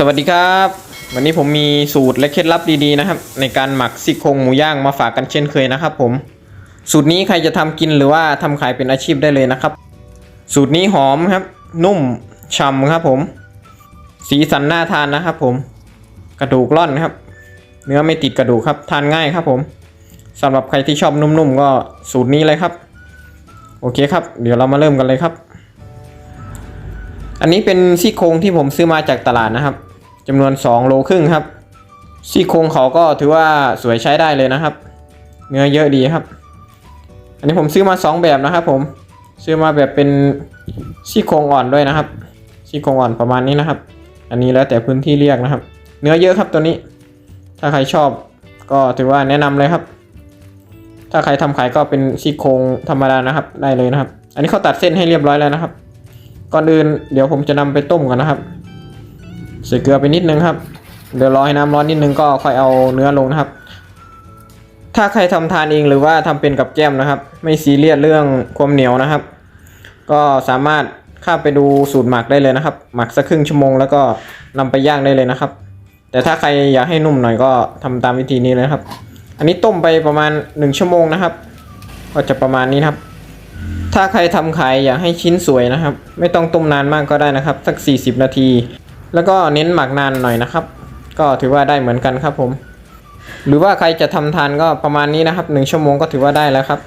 สวัสดีครับ วันนี้ผมมีสูตรและเคล็ดลับดีๆนะครับ ในการหมักซี่โครงหมูย่างมาฝากกันเช่นเคยนะครับ ผม สูตรนี้ใครจะทำกินหรือว่าทำขายเป็นอาชีพได้เลยนะครับ สูตรนี้หอมครับ นุ่มฉ่ำครับผม สีสันน่าทานนะครับ ผม กระดูกร่อนครับ เนื้อไม่ติดกระดูกครับทานง่ายครับ ผมสำหรับใครที่ชอบนุ่มๆก็สูตรนี้เลยครับ โอเคครับ เดี๋ยวเรามาเริ่มกันเลยครับ อันนี้เป็นซี่โครงที่ผมซื้อมาจากตลาดนะครับ จำนวน 2 โลครึ่งครับ ซี่โครงเขาก็ถือว่าสวยใช้ได้เลยนะครับ เนื้อเยอะดีครับ อันนี้ผมซื้อมา 2 แบบนะครับ ผมซื้อมาแบบเป็นซี่โครงอ่อนด้วยนะครับ ซี่โครงอ่อนประมาณนี้นะครับ อันนี้แล้วแต่พื้นที่เรียกนะครับ เนื้อเยอะครับตัวนี้ ถ้าใครชอบก็ถือว่าแนะนำเลยครับ ถ้าใครทำขายก็เป็นซี่โครงธรรมดานะครับ ได้เลยนะครับ อันนี้เขาตัดเส้นให้เรียบร้อยแล้วนะครับ ก่อนอื่นเดี๋ยวผมจะนำไปต้มก่อนนะครับ ใส่เกลือไปนิดนึงครับเดี๋ยวรอให้น้ำร้อนนิดนึงก็ค่อยเอาเนื้อลงนะครับ ถ้าใครทำทานเองหรือว่าทำเป็นกับแก้มนะครับ ไม่ซีเรียสเรื่องความเหนียวนะครับ ก็สามารถข้าไปดูสูตรหมักได้เลยนะครับ หมักสักครึ่งชั่วโมงแล้วก็นำไปย่างได้เลยนะครับ แต่ถ้าใครอยากให้นุ่มหน่อยก็ทำตามวิธีนี้เลยครับ อันนี้ต้มไปประมาณ 1 ชั่วโมงนะครับ ก็จะประมาณนี้ครับ ถ้าใครทำขายอยากให้ชิ้นสวยนะครับ ไม่ต้องต้มนานมากก็ได้นะครับ สัก 40 นาที แล้วก็เน้นหมักนานหน่อยนะครับ ก็ถือว่าได้เหมือนกันครับผม หรือว่าใครจะทำทานก็ประมาณนี้นะครับ1ชั่วโมงก็ถือว่าได้แล้วครับ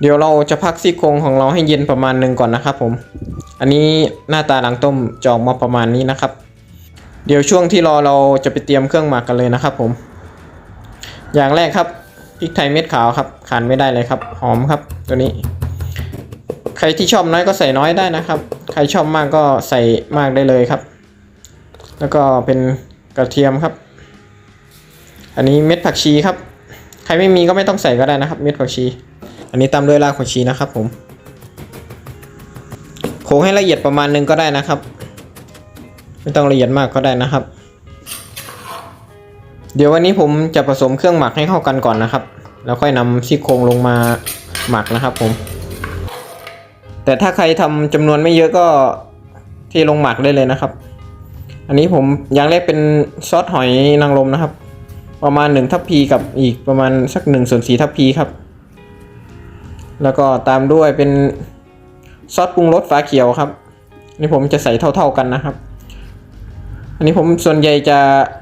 เดี๋ยวเราจะพักซี่โครงของเราให้เย็นประมาณหนึ่งก่อนนะครับ ผม อันนี้หน้าตาหลังต้มจออกมาประมาณนี้นะครับ เดี๋ยวช่วงที่รอเราจะไปเตรียมเครื่องหมักกันเลยนะครับ ผม อย่างแรกครับพริกไทยเม็ดขาวครับขาดไม่ได้เลยครับ หอมครับตัวนี้ ใครที่ชอบน้อยก็ใส่น้อยได้นะครับ ใครชอบมากก็ใส่มากได้เลยครับ แล้วก็เป็นกระเทียมครับ อันนี้เม็ดผักชีครับ ใครไม่มีก็ไม่ต้องใส่ก็ได้นะครับ เม็ดผักชี อันนี้ตามด้วยรากผักชีนะครับผมโขลกให้ละเอียดประมาณนึงก็ได้นะครับ ไม่ต้องละเอียดมากก็ได้นะครับ เดี๋ยววันนี้ผมจะผสมเครื่องหมักให้เข้ากันก่อนนะครับ แล้วค่อยนำซี่โครงลงมาหมักนะครับผม แต่ถ้าใครทำจำนวนไม่เยอะก็เที่ลงหมักได้เลยนะครับ อันนี้ผมอย่างแรกเป็นซอสหอยนางรมนะครับ ประมาณ1ทัพพีกับอีกประมาณสัก1ส่วน4ทัพพีครับ แล้วก็ตามด้วยเป็นซอสปรุงรสฟ้าเขียวครับ นี่ผมจะใส่เท่า ๆกันนะครับ อันนี้ผมส่วนใหญ่จะ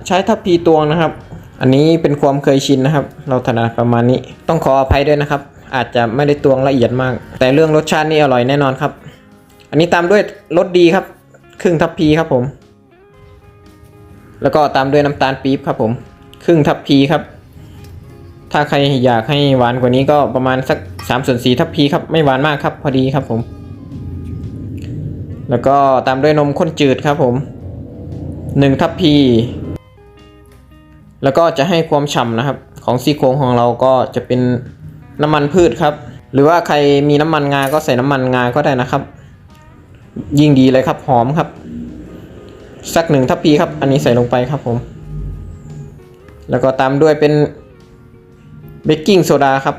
ใช้ทัพพีตวงนะครับ อันนี้เป็นความเคยชินนะครับ เราถนัดประมาณนี้ต้องขออภัยด้วยนะครับ อาจจะไม่ได้ตวงละเอียดมาก แต่เรื่องรสชาตินี่อร่อยแน่นอนครับ อันนี้ตามด้วยรสดีครับครึ่งทัพพีครับผม แล้วก็ตามด้วยน้ำตาลปี๊บครับผม ครึ่งทัพพีครับ ถ้าใครอยากให้หวานกว่านี้ก็ประมาณสัก3ส่วน4ทัพพีครับไม่หวานมากครับพอดีครับผม แล้วก็ตามด้วยนมข้นจืดครับผม1ทัพพีแล้วก็จะให้ความฉ่ำนะครับ ของซี่โครงของเราก็จะเป็น น้ำมันพืชครับ หรือว่าใครมีน้ำมันงาก็ใส่น้ำมันงาก็ได้นะครับ ยิ่งดีเลยครับหอมครับ สักหนึ่งทัพพีครับ อันนี้ใส่ลงไปครับผม แล้วก็ตามด้วยเป็นเบกกิ้งโซดาครับ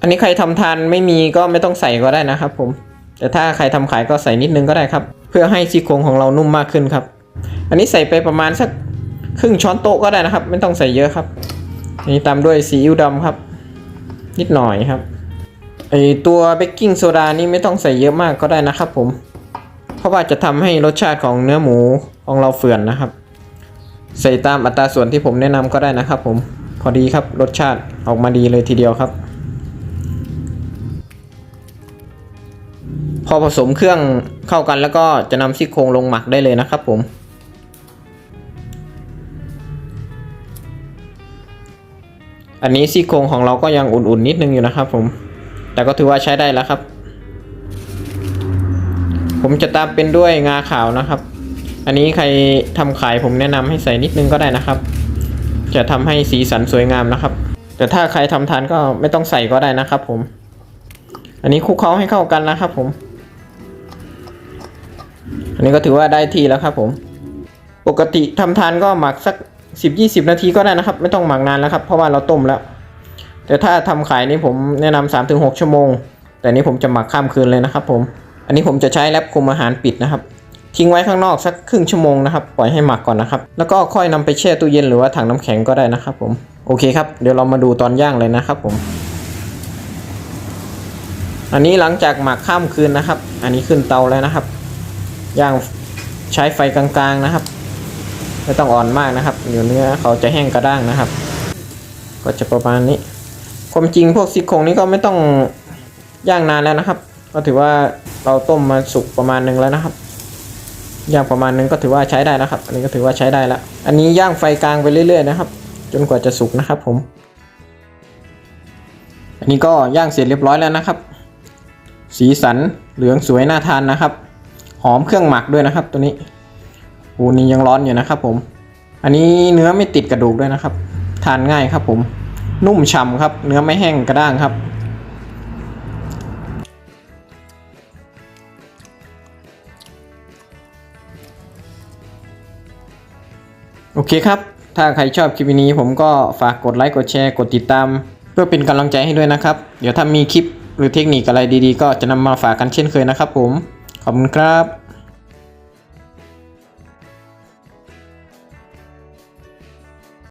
อันนี้ใครทำทานไม่มีก็ไม่ต้องใส่ก็ได้นะครับ ผม แต่ถ้าใครทำขายก็ใส่นิดนึงก็ได้ครับ เพื่อให้ซี่โครงของเรานุ่มมากขึ้นครับ อันนี้ใส่ไปประมาณสักครึ่งช้อนโต๊ะก็ได้นะครับ ไม่ต้องใส่เยอะครับ อันนี้ตามด้วยซีอิ๊วดำครับ นิดหน่อยครับไอตัวเบกกิ้งโซดานี่ไม่ต้องใส่เยอะมากก็ได้นะครับผม เพราะว่าจะทำให้รสชาติของเนื้อหมูของเราเฟื่อนนะครับ ใส่ตามอัตราส่วนที่ผมแนะนำก็ได้นะครับผม พอดีครับรสชาติออกมาดีเลยทีเดียวครับ พอผสมเครื่องเข้ากันแล้วก็จะนำซี่โครงลงหมักได้เลยนะครับผม อันนี้ซี่โครงของเราก็ยังอุ่นๆนิดนึงอยู่นะครับผม แต่ก็ถือว่าใช้ได้แล้วครับ ผมจะตามเป็นด้วยงาขาวนะครับ อันนี้ใครทำขายผมแนะนำให้ใส่นิดนึงก็ได้นะครับ จะทำให้สีสันสวยงามนะครับ แต่ถ้าใครทำทานก็ไม่ต้องใส่ก็ได้นะครับ ผม อันนี้คลุกเคล้าให้เข้ากันนะครับ ผม อันนี้ก็ถือว่าได้ที่แล้วครับ ผม ปกติทำทานก็หมักสัก สิบยี่สิบนาทีก็ได้นะครับ ไม่ต้องหมักนานแล้วครับ เพราะว่าเราต้มแล้ว แต่ถ้าทำขายนี่ผมแนะนำสามถึงหกชั่วโมง แต่นี้ผมจะหมักข้ามคืนเลยนะครับ ผม อันนี้ผมจะใช้แรปคุมอาหารปิดนะครับ ทิ้งไว้ข้างนอกสักครึ่งชั่วโมงนะครับ ปล่อยให้หมักก่อนนะครับ แล้วก็ค่อยนำไปแช่ตู้เย็นหรือว่าถังน้ำแข็งก็ได้นะครับ ผม โอเคครับ เดี๋ยวเรามาดูตอนย่างเลยนะครับ ผม อันนี้หลังจากหมักข้ามคืนนะครับ อันนี้ขึ้นเตาแล้วนะครับ ย่างใช้ไฟกลางๆนะครับ ไม่ต้องอ่อนมากนะครับ เดี๋ยวเนื้อเขาจะแห้งกระด้างนะครับ ก็จะประมาณนี้ ความจริงพวกซี่โครงนี้ก็ไม่ต้องย่างนานแล้วนะครับ ก็ถือว่าเราต้มมาสุกประมาณนึงแล้วนะครับ ย่างประมาณนึงก็ถือว่าใช้ได้นะครับ อันนี้ก็ถือว่าใช้ได้แล้ว อันนี้ย่างไฟกลางไปเรื่อยๆนะครับ จนกว่าจะสุกนะครับผม อันนี้ก็ย่างเสร็จเรียบร้อยแล้วนะครับ สีสันเหลืองสวยน่าทานนะครับ หอมเครื่องหมักด้วยนะครับตัวนี้ อูนี่ยังร้อนอยู่นะครับผม อันนี้เนื้อไม่ติดกระดูกด้วยนะครับ ทานง่ายครับผม นุ่มฉ่ำครับ เนื้อไม่แห้งกระด้างครับ โอเคครับ ถ้าใครชอบคลิปนี้ผมก็ฝากกดไลค์ กดแชร์ กดติดตาม เพื่อเป็นกำลังใจให้ด้วยนะครับ เดี๋ยวถ้ามีคลิปหรือเทคนิคอะไรดีๆ ก็จะนำมาฝากกันเช่นเคยนะครับผม ขอบคุณครับ